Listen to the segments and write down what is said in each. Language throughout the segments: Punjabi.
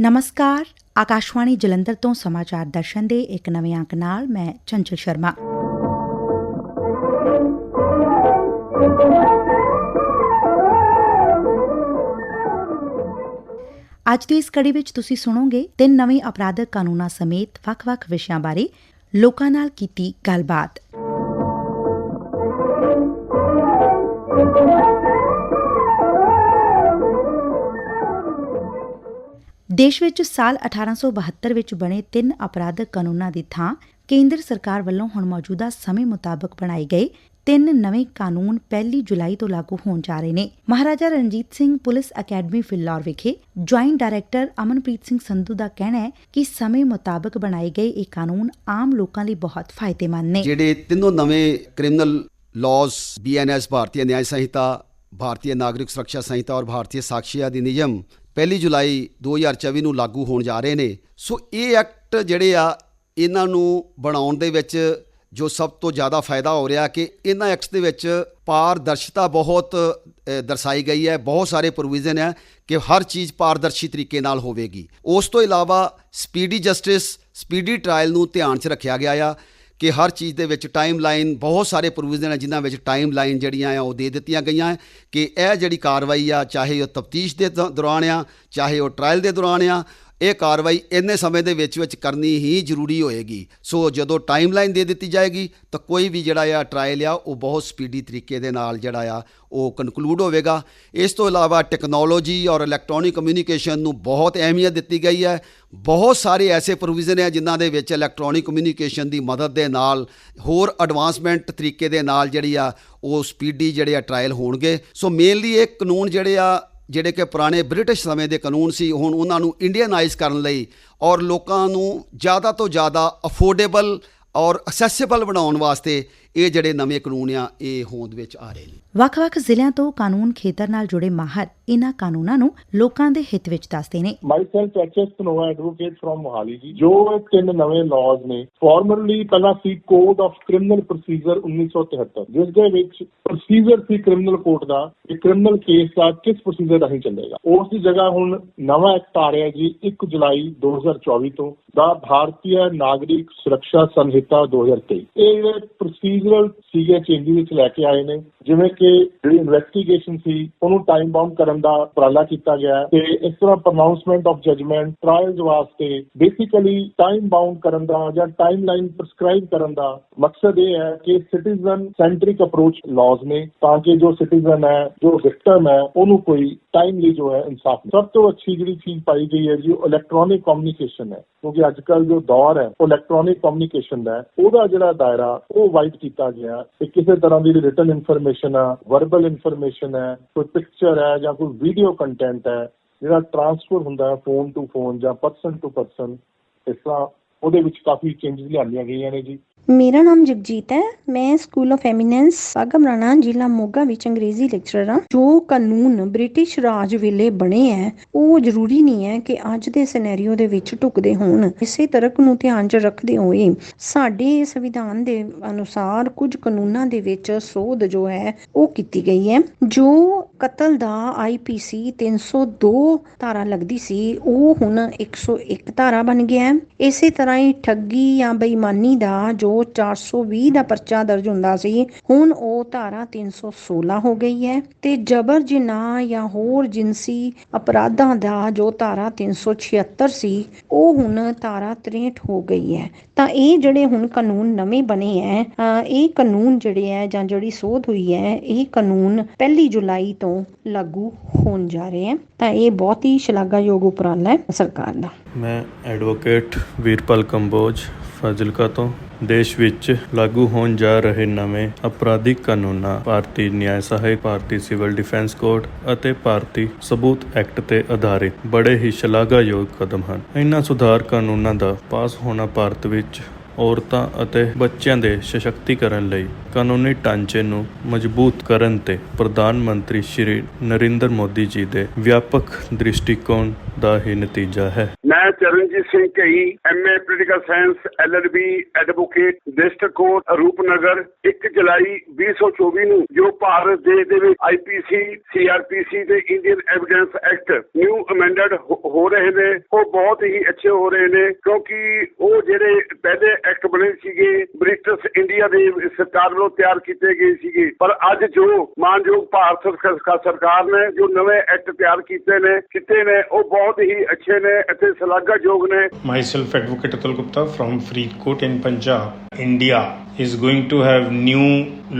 ਨਮਸਕਾਰ ਆਕਾਸ਼ਵਾਣੀ ਜਲੰਧਰ ਤੋਂ ਸਮਾਚਾਰ ਦਰਸ਼ਨ ਦੇ ਇੱਕ ਨਵੇਂ ਅੰਕ ਨਾਲ ਮੈਂ ਚੰਚਲ ਸ਼ਰਮਾ ਅੱਜ ਦੀ ਇਸ ਕੜੀ ਵਿੱਚ ਤੁਸੀਂ ਸੁਣੋਗੇ ਤਿੰਨ ਨਵੇਂ ਅਪਰਾਧਕ ਕਾਨੂੰਨਾਂ ਸਮੇਤ ਵੱਖ-ਵੱਖ ਵਿਸ਼ਿਆਂ ਬਾਰੇ ਲੋਕਾਂ ਨਾਲ ਕੀਤੀ ਗੱਲਬਾਤ ਦੇਸ਼ ਵਿੱਚ ਸਾਲ 1872 ਵਿੱਚ ਬਣੇ ਤਿੰਨ ਅਪਰਾਧਕ ਕਾਨੂੰਨਾਂ ਦੀ ਥਾਂ ਕੇਂਦਰ ਸਰਕਾਰ ਵੱਲੋਂ ਹੁਣ ਮੌਜੂਦਾ ਸਮੇਂ ਮੁਤਾਬਕ ਬਣਾਏ ਗਏ। ਤਿੰਨ ਨਵੇਂ ਕਾਨੂੰਨ 1 ਜੁਲਾਈ ਤੋਂ ਲਾਗੂ ਹੋਣ ਜਾ ਰਹੇ ਨੇ। ਮਹਾਰਾਜਾ ਰਣਜੀਤ ਸਿੰਘ ਪੁਲਿਸ ਅਕੈਡਮੀ ਫਿਲੌਰ ਵਿਖੇ ਜੁਆਇੰਟ ਡਾਇਰੈਕਟਰ ਅਮਨਪ੍ਰੀਤ ਸਿੰਘ ਸੰਧੂ ਦਾ ਕਹਿਣਾ ਹੈ ਕਿ ਸਮੇਂ ਮੁਤਾਬਕ ਬਣਾਏ ਗਏ ਇਹ ਕਾਨੂੰਨ ਆਮ ਲੋਕਾਂ ਲਈ ਬਹੁਤ ਫਾਇਦੇਮੰਦ ਨੇ। ਜਿਹੜੇ ਤਿੰਨੋਂ ਨਵੇਂ criminal laws BNS Bharatiya Nyaya Sanhita, Bharatiya Nagarik Suraksha Sanhita ਔਰ ਭਾਰਤੀ ਸਾਖੀ ਆਦਿ ਨਿਯਮ 1 ਜੁਲਾਈ 2024 ਨੂੰ ਲਾਗੂ ਹੋਣ ਜਾ ਰਹੇ ਨੇ। ਸੋ ਇਹ ਐਕਟ ਜਿਹੜੇ ਆ, ਇਹਨਾਂ ਨੂੰ ਬਣਾਉਣ ਦੇ ਵਿੱਚ ਜੋ ਸਭ ਤੋਂ ਜ਼ਿਆਦਾ ਫਾਇਦਾ ਹੋ ਰਿਹਾ ਕਿ ਇਹਨਾਂ ਐਕਟਸ ਦੇ ਵਿੱਚ ਪਾਰਦਰਸ਼ਤਾ ਬਹੁਤ ਦਰਸਾਈ ਗਈ ਹੈ। ਬਹੁਤ ਸਾਰੇ ਪ੍ਰੋਵੀਜ਼ਨ ਹੈ ਕਿ ਹਰ ਚੀਜ਼ ਪਾਰਦਰਸ਼ੀ ਤਰੀਕੇ ਨਾਲ ਹੋਵੇਗੀ। ਉਸ ਤੋਂ ਇਲਾਵਾ ਸਪੀਡੀ ਜਸਟਿਸ, ਸਪੀਡੀ ਟ੍ਰਾਇਲ ਨੂੰ ਧਿਆਨ 'ਚ ਰੱਖਿਆ ਗਿਆ ਆ। ਕਿ ਹਰ ਚੀਜ਼ ਦੇ ਵਿੱਚ ਟਾਈਮ ਲਾਈਨ ਬਹੁਤ ਸਾਰੇ ਪ੍ਰੋਵੀਜ਼ਨ ਹੈ ਜਿਨ੍ਹਾਂ ਵਿੱਚ ਟਾਈਮ ਲਾਈਨ ਜਿਹੜੀਆਂ ਆ, ਉਹ ਦੇ ਦਿੱਤੀਆਂ ਗਈਆਂ ਹੈ ਕਿ ਇਹ ਜਿਹੜੀ ਕਾਰਵਾਈ ਆ, ਚਾਹੇ ਉਹ ਤਫਤੀਸ਼ ਦੇ ਦ- ਦੌਰਾਨ ਆ, ਚਾਹੇ ਉਹ ਟ੍ਰਾਇਲ ਦੇ ਦੌਰਾਨ ਆ ਇਹ ਕਾਰਵਾਈ ਇੰਨੇ ਸਮੇਂ ਦੇ ਵਿੱਚ ਵਿੱਚ ਕਰਨੀ ਹੀ ਜ਼ਰੂਰੀ ਹੋਏਗੀ। ਸੋ ਜਦੋਂ ਟਾਈਮਲਾਈਨ ਦੇ ਦਿੱਤੀ ਜਾਏਗੀ, ਤਾਂ ਕੋਈ ਵੀ ਜਿਹੜਾ ਆ ਟ੍ਰਾਇਲ ਆ, ਉਹ ਬਹੁਤ ਸਪੀਡੀ ਤਰੀਕੇ ਦੇ ਨਾਲ ਜਿਹੜਾ ਆ, ਉਹ ਕਨਕਲੂਡ ਹੋਵੇਗਾ। ਇਸ ਤੋਂ ਇਲਾਵਾ ਟੈਕਨੋਲੋਜੀ ਔਰ ਇਲੈਕਟ੍ਰੋਨਿਕ ਕਮਿਊਨੀਕੇਸ਼ਨ ਨੂੰ ਬਹੁਤ ਅਹਿਮੀਅਤ ਦਿੱਤੀ ਗਈ ਹੈ। ਬਹੁਤ ਸਾਰੇ ਐਸੇ ਪ੍ਰੋਵੀਜ਼ਨ ਹੈ ਜਿਨ੍ਹਾਂ ਦੇ ਵਿੱਚ ਇਲੈਕਟ੍ਰੋਨਿਕ ਕਮਿਊਨੀਕੇਸ਼ਨ ਦੀ ਮਦਦ ਦੇ ਨਾਲ, ਹੋਰ ਐਡਵਾਂਸਮੈਂਟ ਤਰੀਕੇ ਦੇ ਨਾਲ ਜਿਹੜੀ ਆ, ਉਹ ਸਪੀਡੀ ਜਿਹੜੇ ਆ ਟ੍ਰਾਇਲ ਹੋਣਗੇ। ਸੋ ਮੇਨਲੀ ਇਹ ਕਾਨੂੰਨ ਜਿਹੜੇ ਆ ਜਿਹੜੇ ਕਿ ਪੁਰਾਣੇ ਬ੍ਰਿਟਿਸ਼ ਸਮੇਂ ਦੇ ਕਾਨੂੰਨ ਸੀ, ਹੁਣ ਉਹਨਾਂ ਨੂੰ ਇੰਡੀਅਨਾਈਜ਼ ਕਰਨ ਲਈ ਔਰ ਲੋਕਾਂ ਨੂੰ ਜ਼ਿਆਦਾ ਤੋਂ ਜ਼ਿਆਦਾ ਅਫੋਰਡੇਬਲ ਔਰ ਅਸੈਸਿਬਲ ਬਣਾਉਣ ਵਾਸਤੇ ਇਹ ਜਿਹੜੇ ਨਵੇਂ ਕਾਨੂੰਨ ਆ, ਇਹ ਹੋਂਦ ਵਿੱਚ ਆ ਰਹੇ ਨੇ। ਵੱਖ-ਵੱਖ ਜ਼ਿਲ੍ਹਿਆਂ ਤੋਂ ਕਾਨੂੰਨ ਖੇਤਰ ਨਾਲ ਜੁੜੇ ਮਾਹਰ ਇਨ੍ਹਾਂ ਕਾਨੂੰਨਾਂ ਨੂੰ ਲੋਕਾਂ ਦੇ ਹਿੱਤ ਵਿੱਚ ਦੱਸਦੇ ਨੇ। Myself HS Dhanoa advocate firm Mohali ji ਜੋ ਤਿੰਨ ਨਵੇਂ ਲਾਜ਼ ਨੇ ਫਾਰਮਰਲੀ ਪਹਿਲਾਂ ਸੀ ਕੋਡ ਆਫ ਕ੍ਰਿਮੀਨਲ ਪ੍ਰੋਸੀਜਰ 1973 ਜਿਸ ਦੇ ਵਿੱਚ ਪ੍ਰੋਸੀਜਰ ਸੀ ਕ੍ਰਿਮੀਨਲ ਕੋਰਟ ਦਾ ਕਿ ਕ੍ਰਿਮੀਨਲ ਕੇਸ ਦਾ ਕਿਸ ਪ੍ਰੋਸੀਜਰ ਰਾਹੀਂ ਚੱਲੇਗਾ। ਉਸ ਦੀ ਜਗ੍ਹਾ ਹੁਣ ਨਵਾਂ ਐਕਟ ਆ ਰਿਹਾ ਜੀ 1 ਜੁਲਾਈ 2024 ਤੋਂ, ਦਾ ਭਾਰਤੀ ਨਾਗਰਿਕ ਸੁਰੱਖਿਆ ਸੰਹਿਤਾ 2023 ਇਹ ਜਿਹੜੇ ਪ੍ਰੋਸੀਜਰਲ ਸੀਗੇ ਚੇਂਜਿਸ ਵਿੱਚ ਲੈ ਕੇ ਆਏ ਨੇ, ਜਿਵੇਂ ਕਿ ਜਿਹੜੀ ਇਨਵੈਸਟੀਗੇਸ਼ਨ ਸੀ, ਉਹਨੂੰ ਟਾਈਮ ਬਾਉਂਡ ਕਰਨ ਦਾ ਉਪਰਾਲਾ ਕੀਤਾ ਗਿਆ ਤੇ ਇਸ ਤਰ੍ਹਾਂ ਪ੍ਰੋਨਾਂਸਮੈਂਟ ਆਫ ਜਜਮੈਂਟ ਟ੍ਰਾਇਲਸ ਵਾਸਤੇ ਬੇਸਿਕਲੀ ਟਾਈਮ ਬਾਉਂਡ ਕਰਨ ਦਾ ਜਾਂ ਟਾਈਮ ਲਾਈਨ ਪ੍ਰਸਕ੍ਰਾਈਬ ਕਰਨ ਦਾ ਮਕਸਦ ਇਹ ਹੈ ਕਿ ਸਿਟੀਜ਼ਨ ਸੈਂਟਰਿਕ ਅਪਰੋਚ ਲਾਜ਼ ਨੇ ਤਾਂ ਕਿ ਜੋ ਸਿਟੀਜ਼ਨ ਹੈ, ਜੋ ਵਿਕਟਮ ਹੈ, ਉਹਨੂੰ ਕੋਈ ਟਾਈਮਲੀ ਜੋ ਹੈ ਇਨਸਾਫ ਸਭ ਤੋਂ ਅੱਛੀ ਜਿਹੜੀ ਚੀਜ਼ ਪਾਈ ਗਈ ਹੈ ਜੀ, ਉਹ ਇਲੈਕਟ੍ਰੋਨਿਕ ਕਮਿਊਨੀਕੇਸ਼ਨ ਹੈ। ਕਿਉਂਕਿ ਅੱਜ ਕੱਲ ਜੋ ਦੌਰ ਹੈ, ਉਹ ਇਲੈਕਟ੍ਰੋਨਿਕ ਕਮਿਊਨੀਕੇਸ਼ਨ ਦਾ ਉਹਦਾ ਜਿਹੜਾ ਦਾਇਰਾ, ਉਹ ਵਾਈਡ ਕੀਤਾ ਗਿਆ ਕਿ ਕਿਸੇ ਤਰ੍ਹਾਂ ਦੀ ਰਿਟਨ ਇਨਫੋਰਮੇਸ਼ਨ ਆ ਵਰਬਲ ਇਨਫੋਰਮੇਸ਼ਨ ਹੈ, ਕੋਈ ਪਿਕਚਰ ਹੈ ਜਾਂ ਕੋਈ ਵੀਡੀਓ ਕੰਟੈਂਟ ਹੈ, ਜਿਹੜਾ ਟਰਾਂਸਫਰ ਹੁੰਦਾ ਹੈ ਫੋਨ ਟੂ ਫੋਨ ਜਾਂ ਪਰਸਨ ਟੂ ਪਰਸਨ ਇਸ ਤਰ੍ਹਾਂ ਉਹਦੇ ਵਿੱਚ ਕਾਫੀ ਚੇਂਜਸ ਲਿਆਂਦੀਆਂ ਗਈਆਂ ਨੇ ਜੀ। ਮੇਰਾ ਨਾਮ ਜਗਜੀਤ ਹੈ। ਮੈਂ ਸਕੂਲ ਆਫ ਐਮੀਨੈਂਸ ਸਾਗਮਰਾਣਾ, ਜ਼ਿਲ੍ਹਾ ਮੋਗਾ ਵਿੱਚ ਅੰਗਰੇਜ਼ੀ ਲੈਕਚਰਰ ਹਾਂ। ਜੋ ਕਾਨੂੰਨ ਬ੍ਰਿਟਿਸ਼ ਰਾਜ ਵੇਲੇ ਬਣੇ ਹੈ, ਉਹ ਜ਼ਰੂਰੀ ਨਹੀਂ ਹੈ ਕਿ ਅੱਜ ਦੇ ਸਿਨੈਰੀਓ ਦੇ ਵਿੱਚ ਢੁਕਦੇ ਹੋਣ। ਇਸੇ ਤਰਕ ਨੂੰ ਧਿਆਨ 'ਚ ਰੱਖਦੇ ਹੋਏ, ਸਾਡੇ ਸੰਵਿਧਾਨ ਦੇ ਅਨੁਸਾਰ ਕੁਝ ਕਾਨੂੰਨਾਂ ਦੇ ਵਿੱਚ ਸੋਧ ਜੋ ਹੈ, ਉਹ ਕੀਤੀ ਗਈ ਹੈ। ਜੋ ਕਤਲ ਦਾ ਆਈਪੀਸੀ 302 ਧਾਰਾ ਲੱਗਦੀ ਸੀ, ਉਹ ਹੁਣ 101 ਧਾਰਾ ਬਣ ਗਿਆ ਹੈ। ਇਸੇ ਤਰ੍ਹਾਂ ਹੀ ਠੱਗੀ ਜਾਂ ਬੇਈਮਾਨੀ ਦਾ ਜੋ 420 ਦਾ ਪਰਚਾ ਦਰਜ ਹੁੰਦਾ ਸੀ, ਹੁਣ ਉਹ ਧਾਰਾ 316 ਹੋ ਗਈ ਹੈ ਤੇ ਜਬਰ ਜਨਾਹ ਜਾਂ ਹੋਰ ਜਿੰਸੀ ਅਪਰਾਧਾਂ ਦਾ ਜੋ ਧਾਰਾ 376 ਸੀ ਉਹ ਹੁਣ ਧਾਰਾ 63 ਹੋ ਗਈ ਹੈ। ਤਾਂ ਇਹ ਜਿਹੜੇ ਹੁਣ ਕਾਨੂੰਨ ਨਵੇਂ ਬਣੇ ਹੈ ਇਹ ਕਾਨੂੰਨ ਜਿਹੜੇ ਹੈ ਜਾਂ ਜਿਹੜੀ ਸੋਧ ਹੋਈ ਹੈ, ਇਹ ਕਾਨੂੰਨ ਪਹਿਲੀ ਜੁਲਾਈ ਤੋਂ ਲਾਗੂ ਹੋਣ ਜਾ ਰਹੇ ਹੈ। ਤਾਂ ਇਹ ਬਹੁਤ ਹੀ ਸ਼ਲਾਘਾਯੋਗ ਉਪਰਾਲਾ ਹੈ ਸਰਕਾਰ ਦਾ। ਮੈਂ ਐਡਵੋਕੇਟ ਵੀਰਪਾਲ ਕੰਬੋਜ ਫਾਜ਼ਿਲਕਾ ਤੋਂ। ਦੇਸ਼ ਵਿੱਚ ਲਾਗੂ ਹੋਣ ਜਾ ਰਹੇ ਨਵੇਂ ਅਪਰਾਧਿਕ ਕਾਨੂੰਨਾਂ, ਭਾਰਤੀ ਨਿਆਂ ਸਹਾਇਕ, ਭਾਰਤੀ ਸਿਵਲ ਡਿਫੈਂਸ ਕੋਡ ਅਤੇ ਭਾਰਤੀ ਸਬੂਤ ਐਕਟ ਤੇ ਆਧਾਰਿਤ ਬੜੇ ਹੀ ਸ਼ਲਾਘਾਯੋਗ ਕਦਮ ਹਨ। ਇਹਨਾਂ ਸੁਧਾਰ ਕਾਨੂੰਨਾਂ ਦਾ ਪਾਸ ਹੋਣਾ ਭਾਰਤ ਵਿੱਚ ਔਰਤਾਂ ਅਤੇ ਬੱਚਿਆਂ ਦੇ ਸਸ਼ਕਤੀਕਰਨ ਲਈ ਕਾਨੂੰਨੀ ਢਾਂਚੇ ਨੂੰ ਮਜ਼ਬੂਤ ਕਰਨ ਤੇ ਪ੍ਰਧਾਨ ਮੰਤਰੀ ਸ਼੍ਰੀ ਨਰਿੰਦਰ ਮੋਦੀ ਜੀ ਦੇ ਵਿਆਪਕ ਦ੍ਰਿਸ਼ਟੀਕੋਣ ਦਾ ਹੀ ਨਤੀਜਾ ਹੈ। ਮੈਂ ਚਰਨਜੀਤ ਸਿੰਘ ਕਈ MA political science LLB advocate district court Rupnagar 1 ਜੁਲਾਈ 2024 ਨੂੰ ਜੋ ਭਾਰਤ ਦੇਸ਼ ਦੇ ਵਿੱਚ ਆਈਪੀਸੀ ਸੀਆਰਪੀਸੀ ਤੇ Indian evidence act new amended ਹੋ ਰਹੇ ਨੇ, ਉਹ ਬਹੁਤ ਹੀ ਅੱਛੇ ਹੋ ਰਹੇ ਨੇ, ਕਿਉਂਕਿ ਉਹ ਜਿਹੜੇ ਪਹਿਲੇ ਐਕਟ ਬਣੇ ਸੀਗੇ ਬ੍ਰਿਟਿਸ਼ ਇੰਡੀਆ ਦੇ ਸਰਕਾਰ ਵੱਲੋਂ ਤਿਆਰ ਕੀਤੇ ਗਏ ਸੀਗੇ ਪਰ ਅੱਜ ਜੋ ਮਾਨਯੋਗ ਭਾਰਤ ਸਰਕਾਰ ਸਰਕਾਰ ਨੇ ਜੋ ਨਵੇਂ ਐਕਟ ਤਿਆਰ ਕੀਤੇ ਨੇ ਕੀਤੇ ਨੇ ਉਹ ਬਹੁਤ ਹੀ ਅੱਛੇ ਨੇ ਅਤੇ ਸ਼ਲਾਘਾਯੋਗ ਨੇ Myself, Advocate Atul Gupta from Faridkot in Punjab. India is going to have new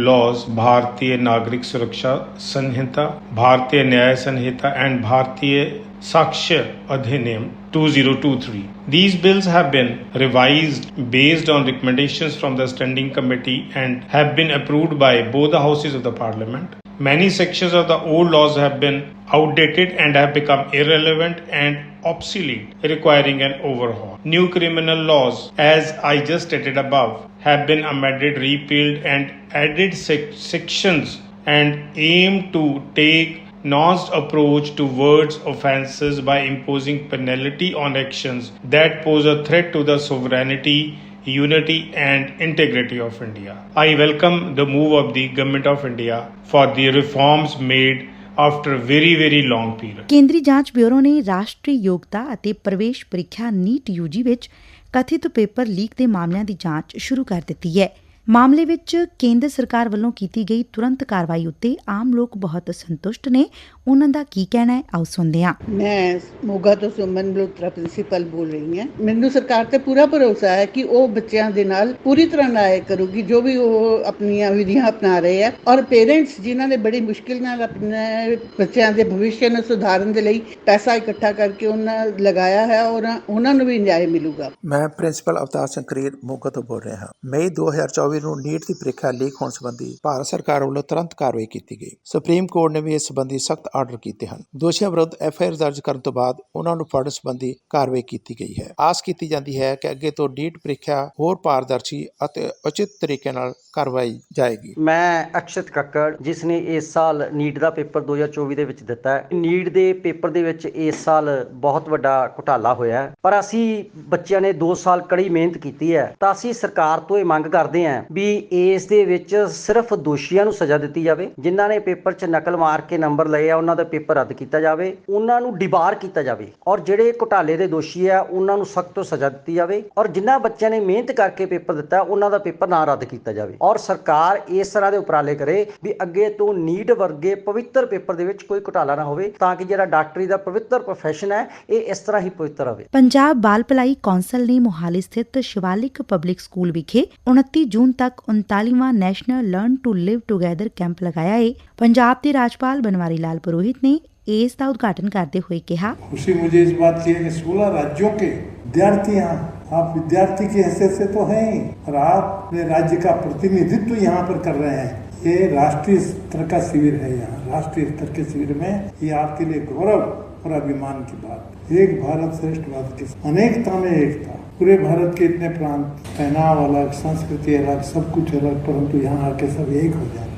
laws Bharatiya Nagrik Suraksha Sanhita, Bharatiya Nyaya Sanhita, and Bharatiya Sakshya Adhiniyam 2023. These bills have been revised based on recommendations from the Standing Committee and have been approved by both the houses of the Parliament. Many sections of the old laws have been outdated and have become irrelevant and obsolete, requiring an overhaul. New criminal laws, as I just stated above, have been amended, repealed, and added sec- sections and aim to take nuanced approach towards offences by imposing penalty on actions that pose a threat to the sovereignty unity and integrity of India. I welcome the move of the Government of India for the reforms made after a very very long period. ਕੇਂਦਰੀ ਜਾਂਚ ਬਿਊਰੋ ਨੇ ਰਾਸ਼ਟਰੀ ਯੋਗਤਾ ਅਤੇ ਪ੍ਰਵੇਸ਼ ਪ੍ਰੀਖਿਆ ਨੀਟ ਯੂਜੀ ਵਿੱਚ ਕਥਿਤ ਪੇਪਰ ਲੀਕ ਦੇ ਮਾਮਲਿਆਂ ਦੀ ਜਾਂਚ ਸ਼ੁਰੂ ਕਰ ਦਿੱਤੀ ਹੈ ਮਾਮਲੇ ਵਿੱਚ ਕੇਂਦਰ ਸਰਕਾਰ ਵੱਲੋਂ ਕੀਤੀ ਗਈ ਤੁਰੰਤ ਕਾਰਵਾਈ ਉੱਤੇ ਆਮ ਲੋਕ ਬਹੁਤ ਸੰਤੁਸ਼ਟ ਨੇ। ਉਹਨਾਂ ਦਾ ਕੀ ਕਹਿਣਾ ਹੈ? ਆਓ ਸੁਣਦੇ ਹਾਂ। ਮੈਂ ਮੋਗਾ ਤੋਂ ਸੁਮਨ ਮਲਹੋਤਰਾ ਪ੍ਰਿੰਸੀਪਲ ਬੋਲ ਰਹੀ ਹਾਂ। ਮੈਨੂੰ ਸਰਕਾਰ ਤੇ ਪੂਰਾ ਭਰੋਸਾ ਹੈ ਕਿ ਉਹ ਬੱਚਿਆਂ ਦੇ ਨਾਲ ਪੂਰੀ ਤਰ੍ਹਾਂ ਨਿਆਂ ਕਰੂਗੀ ਜੋ ਵੀ ਉਹ ਆਪਣੀਆਂ ਵਿਧੀਆਂ ਅਪਣਾ ਰਹੇ ਆ। ਔਰ ਪੇਰੈਂਟਸ ਜਿਨ੍ਹਾਂ ਨੇ ਬੜੀ ਮੁਸ਼ਕਿਲ ਨਾਲ ਆਪਣੇ ਬੱਚਿਆਂ ਦੇ ਭਵਿੱਖ ਨੂੰ ਸੁਧਾਰਨ ਦੇ ਲਈ ਪੈਸਾ ਇਕੱਠਾ ਕਰਕੇ ਉਹਨਾਂ ਲਗਾਇਆ ਹੈ ਔਰ ਉਹਨਾਂ ਨੂੰ ਵੀ ਨਿਆਂ ਮਿਲੂਗਾ। ਮੈਂ ਪ੍ਰਿੰਸੀਪਲ ਅਵਤਾਰ ਸਿੰਘ ਕਰੀਰ ਮੋਗਾ ਤੋਂ ਬੋਲ ਰਿਹਾ ਹਾਂ। ਮਈ 2024 ਨੂੰ ਨੀਟ ਦੀ ਪ੍ਰੀਖਿਆ ਲੀਕ ਹੋਣ ਸੰਬੰਧੀ ਭਾਰਤ ਸਰਕਾਰ ਵੱਲੋਂ ਤੁਰੰਤ ਕਾਰਵਾਈ ਕੀਤੀ ਗਈ। ਸੁਪਰੀਮ ਕੋਰਟ ਨੇ ਵੀ ਇਸ ਸੰਬੰਧੀ ਸਖਤ ਆਰਡਰ ਕੀਤੇ ਹਨ। ਦੋਸ਼ੀਆਂ ਵਿਰੁੱਧ ਐਫ ਆਈ ਆਰ ਦਰਜ ਕਰਨ ਤੋਂ ਬਾਅਦ ਉਹਨਾਂ ਨੂੰ ਫੜਨ ਸੰਬੰਧੀ ਕਾਰਵਾਈ ਕੀਤੀ ਗਈ ਹੈ। ਆਸ ਕੀਤੀ ਜਾਂਦੀ ਹੈ ਕਿ ਅੱਗੇ ਤੋਂ ਨੀਟ ਪ੍ਰੀਖਿਆ ਹੋਰ ਪਾਰਦਰਸ਼ੀ ਅਤੇ ਉਚਿਤ ਤਰੀਕੇ ਨਾਲ ਕਰਵਾਈ ਜਾਏਗੀ। ਮੈਂ ਅਕਸ਼ਤ ਕੱਕੜ, ਜਿਸ ਨੇ ਇਸ ਸਾਲ ਨੀਟ ਦਾ ਪੇਪਰ 2024 ਦੇ ਵਿੱਚ ਦਿੱਤਾ ਹੈ। ਨੀਟ ਦੇ ਪੇਪਰ ਦੇ ਵਿੱਚ ਇਸ ਸਾਲ ਬਹੁਤ ਵੱਡਾ ਘੁਟਾਲਾ ਹੋਇਆ ਪਰ ਅਸੀਂ ਬੱਚਿਆਂ ਨੇ 2 ਸਾਲ ਕੜੀ ਮਿਹਨਤ ਕੀਤੀ ਹੈ, ਤਾਂ ਅਸੀਂ ਸਰਕਾਰ ਤੋਂ ਇਹ ਮੰਗ ਕਰਦੇ ਹਾਂ ਵੀ ਇਸ ਦੇ ਵਿੱਚ ਸਿਰਫ ਦੋਸ਼ੀਆਂ ਨੂੰ ਸਜ਼ਾ ਦਿੱਤੀ ਜਾਵੇ, ਜਿਨ੍ਹਾਂ ਨੇ ਪੇਪਰ 'ਚ ਨਕਲ ਮਾਰ ਕੇ ਨੰਬਰ ਲਏ ਆ ਉਹਨਾਂ ਦਾ ਪੇਪਰ ਰੱਦ ਕੀਤਾ ਜਾਵੇ, ਉਹਨਾਂ ਨੂੰ ਡਿਬਾਰ ਕੀਤਾ ਜਾਵੇ ਔਰ ਜਿਹੜੇ ਘੁਟਾਲੇ ਦੇ ਦੋਸ਼ੀ ਆ, ਉਹਨਾਂ ਨੂੰ ਸਖਤ ਤੋਂ ਸਜ਼ਾ ਦਿੱਤੀ ਜਾਵੇ ਔਰ ਜਿਨ੍ਹਾਂ ਬੱਚਿਆਂ ਨੇ ਮਿਹਨਤ ਕਰਕੇ ਪੇਪਰ ਦਿੱਤਾ, ਉਹਨਾਂ ਦਾ ਪੇਪਰ ਨਾ ਰੱਦ ਕੀਤਾ ਜਾਵੇ ਔਰ ਸਰਕਾਰ ਇਸ ਤਰ੍ਹਾਂ ਦੇ ਉਪਰਾਲੇ ਕਰੇ ਵੀ ਅੱਗੇ ਤੋਂ ਨੀਟ ਵਰਗੇ ਪਵਿੱਤਰ ਪੇਪਰ ਦੇ ਵਿੱਚ ਕੋਈ ਘੁਟਾਲਾ ਨਾ ਹੋਵੇ ਤਾਂ ਕਿ ਜਿਹੜਾ ਡਾਕਟਰੀ ਦਾ ਪਵਿੱਤਰ ਪ੍ਰੋਫੈਸ਼ਨ ਹੈ, ਇਹ ਇਸ ਤਰ੍ਹਾਂ ਹੀ ਪਵਿੱਤਰ ਰਹੇ। ਪੰਜਾਬ ਬਾਲ ਭਲਾਈ ਕੌਂਸਲ ਨੇ ਮੋਹਾਲੀ ਸਥਿਤ ਸ਼ਿਵਾਲਿਕ ਪਬਲਿਕ ਸਕੂਲ ਵਿਖੇ 29 ਜੂਨ ਤੱਕ 39ਵਾਂ national learn to live together camp ਲਗਾਇਆ ਹੈ ਪੰਜਾਬ ਦੇ ਰਾਜਪਾਲ ਬਨਵਾਰੀ ਲਾਲ पुरोहित ने एस का उद्घाटन करते हुए कहा। खुशी मुझे इस बात की है कि 16 राज्यों के विद्यार्थी यहाँ आप विद्यार्थी की हैसियत से तो हैं और आप अपने राज्य का प्रतिनिधित्व यहाँ पर कर रहे हैं। ये राष्ट्रीय स्तर का शिविर है यहाँ। राष्ट्रीय स्तर के शिविर में ये आपके लिए गौरव और अभिमान की बात। एक भारत श्रेष्ठ भारत की अनेकता में एकता पूरे भारत के इतने प्रांत पहनाव अलग, संस्कृति अलग, सब कुछ अलग, परंतु यहाँ आके सब एक हो जाए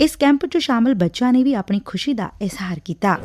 ਇਸ ਕੈਂਪ 'ਚ ਸ਼ਾਮਲ ਬੱਚਿਆਂ ਨੇ ਵੀ ਆਪਣੀ ਖੁਸ਼ੀ ਦਾ ਇਜ਼ਹਾਰ ਕੀਤਾ।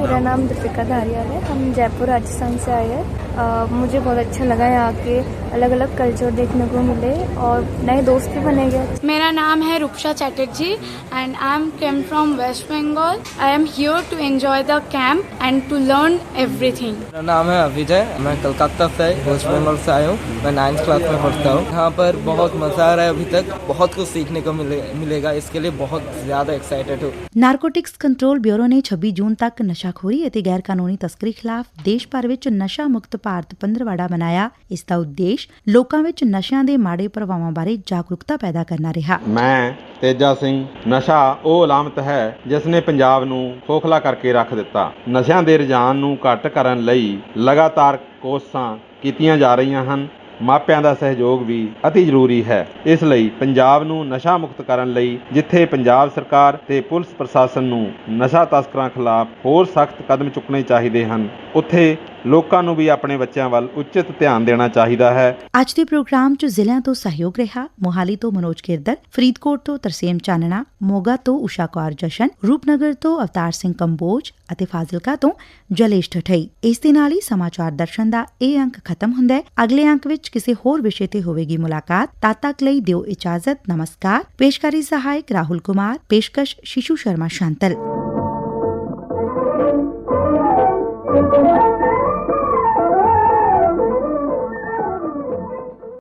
मेरा नाम। दीपिका धारियाल है। हम जयपुर राजस्थान से आए हैं। मुझे बहुत अच्छा लगा यहाँ के अलग अलग कल्चर देखने को मिले और नए दोस्त भी बने गए। मेरा नाम है Ruksha Chatterjee and I am came from West Bengal I am here to enjoy the camp and to learn everything मेरा नाम है अभिजय। मैं कलकत्ता से वेस्ट बंगाल से आया हूँ। मैं नाइन्थ क्लास में पढ़ता हूँ। यहाँ पर बहुत मज़ा आ रहा है अभी तक। बहुत कुछ सीखने को मिले, मिलेगा। इसके लिए बहुत ज़्यादा एक्साइटेड हूँ। नार्कोटिक्स कंट्रोल ब्यूरो ने छब्बीस जून तक नशा ਨਸ਼ਾਖੋਰੀ ਅਤੇ ਗੈਰ ਕਾਨੂੰਨੀ ਤਸਕਰੀ ਖਿਲਾਫ ਦੇਸ਼ ਭਰ ਵਿੱਚ ਨਸ਼ਾ ਮੁਕਤ ਭਾਰਤ ਪੰਦਰਵਾੜਾ ਮਨਾਇਆ। ਇਸ ਦਾ ਉਦੇਸ਼ ਲੋਕਾਂ ਵਿੱਚ ਨਸ਼ਿਆਂ ਦੇ ਮਾੜੇ ਪ੍ਰਭਾਵਾਂ ਬਾਰੇ ਜਾਗਰੂਕਤਾ ਪੈਦਾ ਕਰਨਾ ਰਿਹਾ। ਮੈਂ ਤੇਜਾ ਸਿੰਘ, ਨਸ਼ਾ ਉਹ ਅਲਾਮਤ ਹੈ ਜਿਸ ਨੇ ਪੰਜਾਬ ਨੂੰ ਖੋਖਲਾ ਕਰਕੇ ਰੱਖ ਦਿੱਤਾ। ਨਸ਼ਿਆਂ ਦੇ ਰੁਝਾਨ ਨੂੰ ਘੱਟ ਕਰਨ ਲਈ ਲਗਾਤਾਰ ਕੋਸ਼ਿਸ਼ਾਂ ਕੀਤੀਆਂ ਜਾ ਰਹੀਆਂ ਹਨ। ਮਾਪਿਆਂ ਦਾ ਸਹਿਯੋਗ ਵੀ ਅਤੀ ਜ਼ਰੂਰੀ ਹੈ। ਇਸ ਲਈ ਪੰਜਾਬ ਨੂੰ ਨਸ਼ਾ ਮੁਕਤ ਕਰਨ ਲਈ ਜਿੱਥੇ ਪੰਜਾਬ ਸਰਕਾਰ ਤੇ ਪੁਲਿਸ ਪ੍ਰਸ਼ਾਸਨ ਨੂੰ ਨਸ਼ਾ ਤਸਕਰਾਂ ਖਿਲਾਫ ਹੋਰ ਸਖਤ ਕਦਮ ਚੁੱਕਣੇ ਚਾਹੀਦੇ ਹਨ, ਉੱਥੇ ਲੋਕਾਂ ਨੂੰ ਵੀ ਆਪਣੇ ਬੱਚਿਆਂ ਵੱਲ ਉਚਿਤ ਧਿਆਨ ਦੇਣਾ ਚਾਹੀਦਾ ਹੈ। ਅੱਜ ਦੇ ਪ੍ਰੋਗਰਾਮ 'ਚ ਜ਼ਿਲ੍ਹਿਆਂ ਤੋਂ ਸਹਿਯੋਗ ਰਿਹਾ, ਮੋਹਾਲੀ ਤੋਂ ਮਨੋਜ ਕਿਰਦਰ ਫਰੀਦਕੋਟ ਤੋਂ ਤਰਸੇਮ ਚਾਨਣਾ, ਮੋਗਾ ਤੋਂ ਉਸ਼ਾ ਕੌਰ ਜਸ਼ਨ, ਰੂਪਨਗਰ ਤੋਂ ਅਵਤਾਰ ਸਿੰਘ ਕੰਬੋਜ ਅਤੇ ਫਾਜ਼ਿਲਕਾ ਤੋਂ ਜਲੇਸ਼ ਠਠਈ। ਇਸ ਦੇ ਨਾਲ ਹੀ ਸਮਾਚਾਰ ਦਰਸ਼ਨ ਦਾ ਇਹ ਅੰਕ ਖਤਮ ਹੁੰਦਾ ਹੈ। ਅਗਲੇ ਅੰਕ ਵਿੱਚ ਕਿਸੇ ਹੋਰ ਵਿਸ਼ੇ ਤੇ ਹੋਵੇਗੀ ਮੁਲਾਕਾਤ। ਤਦ ਤੱਕ ਲਈ ਦਿਓ ਇਜਾਜ਼ਤ। ਨਮਸਕਾਰ। ਪੇਸ਼ਕਾਰੀ ਸਹਾਇਕ ਰਾਹੁਲ ਕੁਮਾਰ। ਪੇਸ਼ਕਸ਼ ਸ਼ਿਸ਼ੂ ਸ਼ਰਮਾ ਸ਼ਾਂਤਲ।